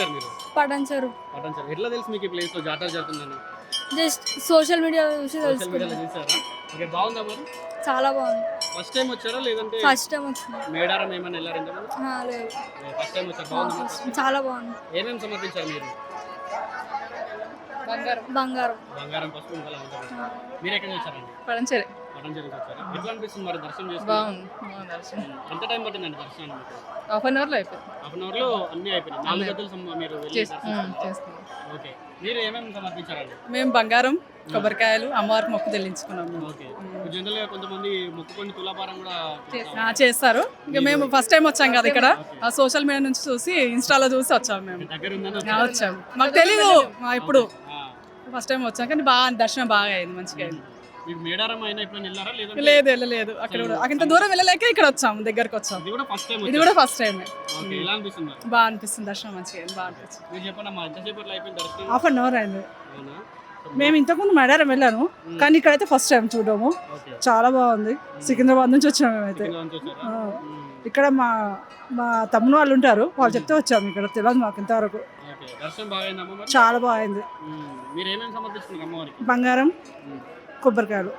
వచ్చారు మీరు? పటాన్చెరు సార్. ఎట్లా తెలుసు మీకు ఈ ప్లేస్లో? జాతర జరుగుతుందని జస్ట్ సోషల్ మీడియా చూసి సోషల్ మీడియాలో తెలుసుకున్నాం చూసారా? ఓకే బాగుందా మరి? చాలా బాగుంది. ఫస్ట్ టైం వచ్చారా? లేదంటే ఫస్ట్ టైం వచ్చింది మేడారం ఏమైనా వెళ్ళారు ఇంతకుముందు ఆ, లేదు. ఫస్ట్ టైం వచ్చారు. ఆ, బాగుంది first. చాలా బాగుంది. ఏమేమి సమర్పించారు మీరు? బంగారం. బంగారం పసుపు ఇంకా మీరు ఎక్కడి నుంచి వచ్చారండి? పడంచెరు పట్టణం జరిగి వచ్చారా ఎట్లా అనిపిస్తుంది మరి దర్శనం చేసుకుని బాగుంది. బాగుంది దర్శనం. ఎంత టైం పట్టిందండి దర్శనం మీకు? హాఫ్ అన్ అవర్లో అయిపోయింది. హాఫ్ అన్ అవర్లో అన్ని అయిపోయినాయి. నాలుగు గంటలు సమ- మీరు వెళ్ళి చేస్- దర్శనం ఉమ్, చేసుకున్నాం ఓకే. మీరు ఏమేమి సమర్పించారండి? మేము బంగారం కొబ్బరికాయలు అమ్మవారికి మొక్కు చెల్లించుకున్నాం మేము ఓకే జనరల్గా కొంతమంది మొక్కుకొని తులాభారం కూడా ఆ, చేస్తారు. ఇక మేము ఫస్ట్ టైం వచ్చాం కదా ఇక్కడ. సోషల్ మీడియా నుంచి చూసి ఇన్స్టాలో చూసి వచ్చాం మేము. దగ్గర ఉందని ఆ, వచ్చాం. మాకు తెలీదు. ఇప్పుడు. ఫస్ట్ టైం వచ్చాం కానీ బాగా దర్శనం బాగా అయింది మంచిగా అయింది. మేడారం అయినా వెళ్ళారా? లేదు వెళ్ళలేదు అక్కడ కూడా ఇంత దూరం వెళ్ళలేక ఇక్కడ వచ్చాం దగ్గరకు వచ్చాం. ఇది కూడా ఫస్ట్ టైం ఇది కూడా ఫస్ట్ టైం ఓకే ఎలా అనిపిస్తుంది? బాగా అనిపిస్తుంది దర్శనం మంచిగా బాగా అనిపిస్తుంది. మీరు చెప్పండి మా ఎంతసేపట్లో అయిపోయింది దర్శనం. హాఫ్ అన్ అవర్ అయింది. మేము ఇంతకుముందు మేడారం వెళ్ళాను కానీ ఇక్కడైతే ఫస్ట్ టైం చూడము. చాలా బాగుంది. సికింద్రాబాద్ నుంచి వచ్చాము మేమైతే. ఇక్కడ మా మా తమ్ముడు వాళ్ళు ఉంటారు వాళ్ళు చెప్తే వచ్చాము ఇక్కడ తెలియదు మాకు ఇంతవరకు. చాలా బాగుంది బంగారం. కొబ్బరికాయలు.